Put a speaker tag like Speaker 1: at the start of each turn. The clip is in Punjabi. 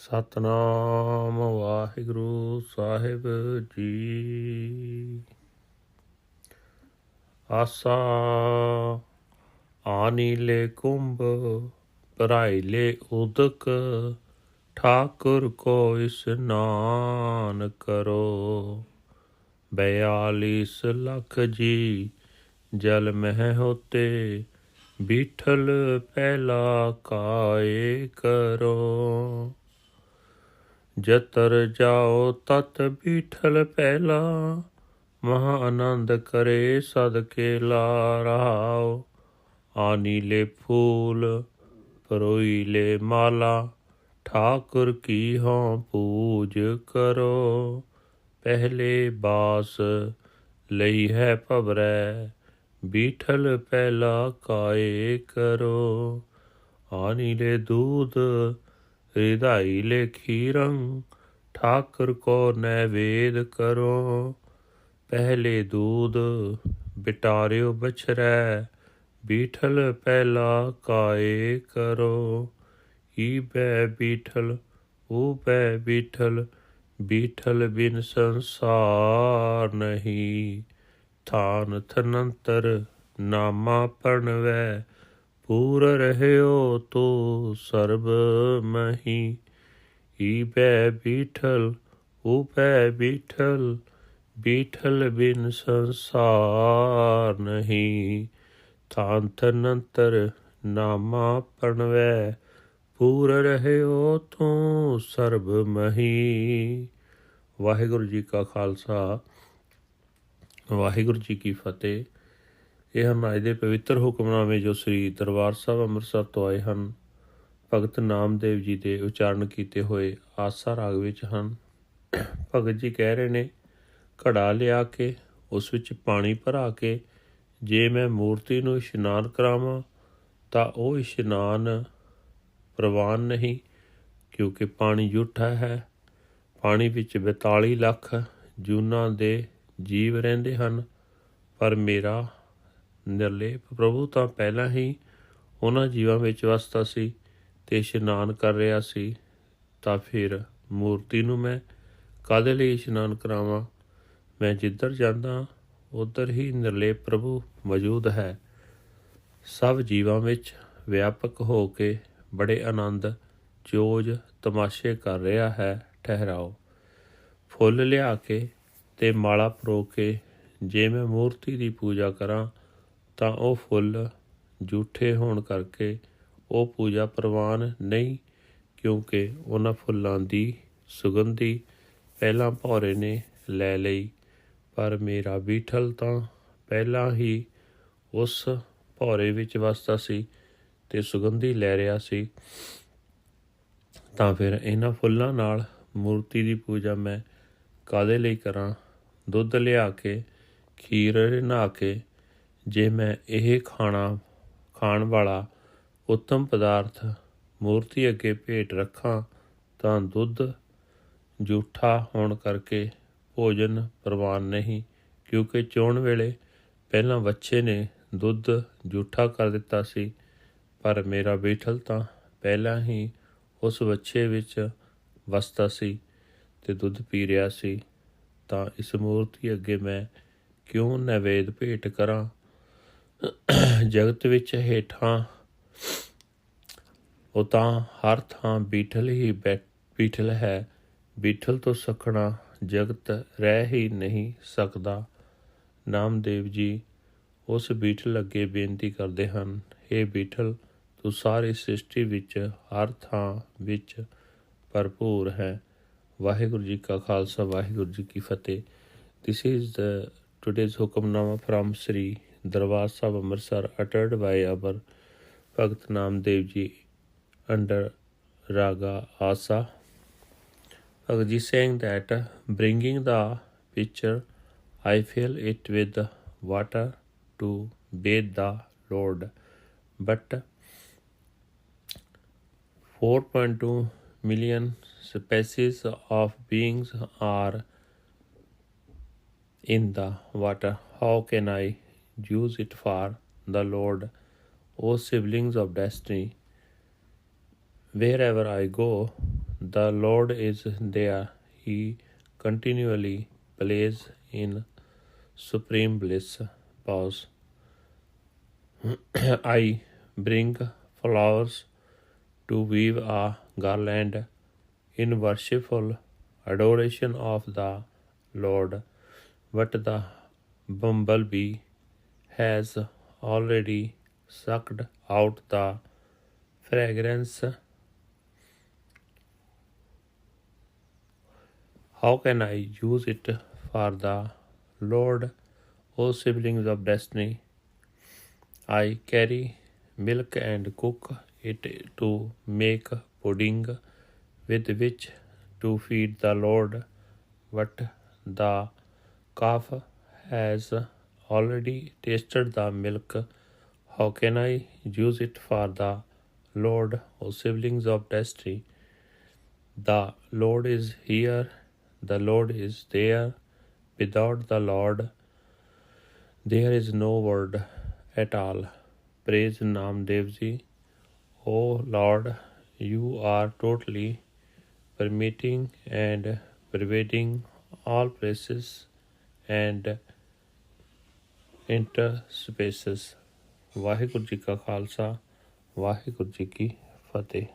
Speaker 1: ਸਤਨਾਮ ਵਾਹਿਗੁਰੂ ਸਾਹਿਬ ਜੀ ਆਸਾ ਆਨੀਲੇ ਕੁੰਭ ਭਰਾਈਲੇ ਉਦਕ ਠਾਕੁਰ ਕੋ ਇਸਨਾਨ ਕਰੋ ਬਿਆਲੀਸ ਲੱਖ ਜੀ ਜਲ ਮਹਿ ਹੋਤੇ ਬੀਠਲ ਪਹਿਲਾ जतर जाओ तत बीठल पहला, महा आनंद करे सदके लाराओ। आनी ले फूल, परोई ले माला, ठाकुर की हों पूज करो। पहले बास लई है पबरै, बीठल पहला काए करो। आनी ले दूध ਹਿਰਦਾਈ ਲੈ ਖੀਰੰ ਠਾਕੁਰ ਕੋ ਨੈਵੇਦ ਕਰੋ। ਪਹਿਲੇ ਦੂਧ ਬਿਟਾਰਿਓ ਬਛਰੈ, ਬੀਠਲ ਪਹਿਲਾ ਕਾਏ ਕਰੋ। ਈ ਬੈ ਬੀਠਲ ਊ ਬੈ ਬੀਠਲ ਬੀਠਲ ਬਿਨ ਸੰਸਾਰ ਨਹੀਂ। ਥਾਨ ਥਨੰਤਰ ਨਾਮਾ ਪਰਣਵੈ ਪੂਰ ਰਹਿਓ ਤੋ ਸਰਬ ਮਹੀ। ਈ ਬੈ ਬੀਠਲ, ਊ ਬੈ ਬੀਠਲ ਬੀਠਲ ਬਿਨ ਸੰਸਾਰ ਨਹੀਂ। ਥਾਨ ਥਨੰਤਰ ਨਾਮਾ ਪਰਣਵੈ ਪੂਰ ਰਹਿਓ ਤੂੰ ਸਰਬ ਮਹੀ। ਵਾਹਿਗੁਰੂ ਜੀ ਕਾ ਖਾਲਸਾ, ਵਾਹਿਗੁਰੂ ਜੀ ਕੀ ਫਤਿਹ। ਇਹ ਹਨ ਅੱਜ ਦੇ ਪਵਿੱਤਰ ਹੁਕਮਨਾਮੇ ਜੋ ਸ੍ਰੀ ਦਰਬਾਰ ਸਾਹਿਬ ਅੰਮ੍ਰਿਤਸਰ ਤੋਂ ਆਏ ਹਨ। ਭਗਤ ਨਾਮਦੇਵ ਜੀ ਦੇ ਉਚਾਰਨ ਕੀਤੇ ਹੋਏ ਆਸਾ ਰਾਗ ਵਿੱਚ ਹਨ। ਭਗਤ ਜੀ ਕਹਿ ਰਹੇ ਨੇ, ਘੜਾ ਲਿਆ ਕੇ, ਉਸ ਵਿੱਚ ਪਾਣੀ ਭਰਾ ਕੇ, ਜੇ ਮੈਂ ਮੂਰਤੀ ਨੂੰ ਇਸ਼ਨਾਨ ਕਰਾਵਾਂ, ਤਾਂ ਉਹ ਇਸ਼ਨਾਨ ਪ੍ਰਵਾਨ ਨਹੀਂ, ਕਿਉਂਕਿ ਪਾਣੀ ਝੂਠਾ ਹੈ। ਪਾਣੀ ਵਿੱਚ 42 ਲੱਖ ਜੂਨਾਂ ਦੇ ਜੀਵ ਰਹਿੰਦੇ ਹਨ, ਪਰ ਮੇਰਾ ਨਿਰਲੇਪ। ਪ੍ਰਭੂ, ਤਾਂ ਪਹਿਲਾਂ ਹੀ ਉਹਨਾਂ ਜੀਵਾਂ ਵਿੱਚ ਵਸਦਾ ਸੀ ਤੇ ਇਸ਼ਨਾਨ ਕਰ ਰਿਹਾ ਸੀ, ਤਾਂ ਫਿਰ ਮੂਰਤੀ ਨੂੰ ਮੈਂ ਕਾਦੇ ਲਈ ਇਸ਼ਨਾਨ ਕਰਾਵਾਂ? ਮੈਂ ਜਿੱਧਰ ਜਾਂਦਾ, ਉਧਰ ਹੀ ਨਿਰਲੇਪ ਪ੍ਰਭੂ ਮੌਜੂਦ ਹੈ। ਸਭ ਜੀਵਾਂ ਵਿੱਚ ਵਿਆਪਕ ਹੋ ਕੇ ਬੜੇ ਆਨੰਦ ਚੋਜ ਤਮਾਸ਼ੇ ਕਰ ਰਿਹਾ ਹੈ, ਠਹਿਰਾਓ। ਫੁੱਲ ਲਿਆ ਕੇ ਤੇ ਮਾਲਾ ਪਰੋ ਕੇ, ਜੇ ਮੈਂ ਮੂਰਤੀ ਦੀ ਪੂਜਾ ਕਰਾਂ ਤਾਂ ਉਹ ਫੁੱਲ ਝੂਠੇ ਹੋਣ ਕਰਕੇ ਉਹ ਪੂਜਾ ਪ੍ਰਵਾਨ ਨਹੀਂ, ਕਿਉਂਕਿ ਉਹਨਾਂ ਫੁੱਲਾਂ ਦੀ ਸੁਗੰਧੀ ਪਹਿਲਾਂ ਭੌਰੇ ਨੇ ਲੈ ਲਈ, ਪਰ ਮੇਰਾ ਬੀਠਲ ਤਾਂ ਪਹਿਲਾਂ ਹੀ ਉਸ ਭੌਰੇ ਵਿੱਚ ਵਸਦਾ ਸੀ ਤੇ ਸੁਗੰਧੀ ਲੈ ਰਿਹਾ ਸੀ। ਤਾਂ ਫਿਰ ਇਹਨਾਂ ਫੁੱਲਾਂ ਨਾਲ ਮੂਰਤੀ ਦੀ ਪੂਜਾ ਮੈਂ ਕਾਦੇ ਲਈ ਕਰਾਂ? ਦੁੱਧ ਲਿਆ ਕੇ, ਖੀਰ ਨਹਾ ਕੇ ਜੇ ਮੈਂ ਇਹ ਖਾਣਾ ਖਾਣ ਵਾਲਾ ਉੱਤਮ ਪਦਾਰਥ ਮੂਰਤੀ ਅੱਗੇ ਭੇਟ ਰੱਖਾਂ, ਤਾਂ ਦੁੱਧ ਜੂਠਾ ਹੋਣ ਕਰਕੇ ਭੋਜਨ ਪ੍ਰਵਾਨ ਨਹੀਂ, ਕਿਉਂਕਿ ਚੋਣ ਵੇਲੇ ਪਹਿਲਾਂ ਬੱਚੇ ਨੇ ਦੁੱਧ ਜੂਠਾ ਕਰ ਦਿੱਤਾ ਸੀ, ਪਰ ਮੇਰਾ ਬੀਠਲ ਤਾਂ ਪਹਿਲਾਂ ਹੀ ਉਸ ਬੱਚੇ ਵਿੱਚ ਵਸਦਾ ਸੀ ਤੇ ਦੁੱਧ ਪੀ ਰਿਹਾ ਸੀ, ਤਾਂ ਇਸ ਮੂਰਤੀ ਅੱਗੇ ਮੈਂ ਕਿਉਂ ਨਵੇਦ ਭੇਟ ਕਰਾਂ? ਜਗਤ ਵਿੱਚ ਹੇਠਾਂ, ਉਹ ਤਾਂ ਹਰ ਥਾਂ ਬੀਠਲ ਹੀ ਬੀਠਲ ਹੈ। ਬੀਠਲ ਤੋਂ ਸਖਣਾ ਜਗਤ ਰਹਿ ਹੀ ਨਹੀਂ ਸਕਦਾ। ਨਾਮਦੇਵ ਜੀ ਉਸ ਬੀਠਲ ਅੱਗੇ ਬੇਨਤੀ ਕਰਦੇ ਹਨ ਇਹ ਬੀਠਲ, ਤੂੰ ਸਾਰੀ ਸ੍ਰਿਸ਼ਟੀ ਵਿੱਚ ਹਰ ਥਾਂ ਵਿੱਚ ਭਰਪੂਰ ਹੈ। ਵਾਹਿਗੁਰੂ ਜੀ ਕਾ ਖਾਲਸਾ, ਵਾਹਿਗੁਰੂ ਜੀ ਕੀ ਫਤਿਹ। This is the today's Hukamnama from Sri Darbar Sahib Amritsar uttered by our ਭਗਤ ਨਾਮਦੇਵ ਜੀ under raga asa Bhagavad Ji saying that bringing the pitcher I fill it with water to bathe the Lord but 4.2 million species of beings are in the water. How can I use it for the Lord? O siblings of destiny, wherever I go, The Lord is there. He continually plays in supreme bliss. Pause. I bring flowers to weave a garland in worshipful adoration of the Lord, but the bumblebee has already sucked out the fragrance. How can I use it for the Lord, O siblings of destiny? I carry milk and cook it to make pudding with which to feed the Lord, but the calf has already tasted the milk. How can I use it for the Lord, O siblings of destiny? The Lord is here, the Lord is there. Without the Lord, there is no word at all. Praise Namdev Ji. O Lord, you are totally permitting and pervading all places and inter interspaces. Waheguru ji ਕਾ ਖਾਲਸਾ ਵਾਹਿਗੁਰੂ ਜੀ ਕੀ ਫਤਿਹ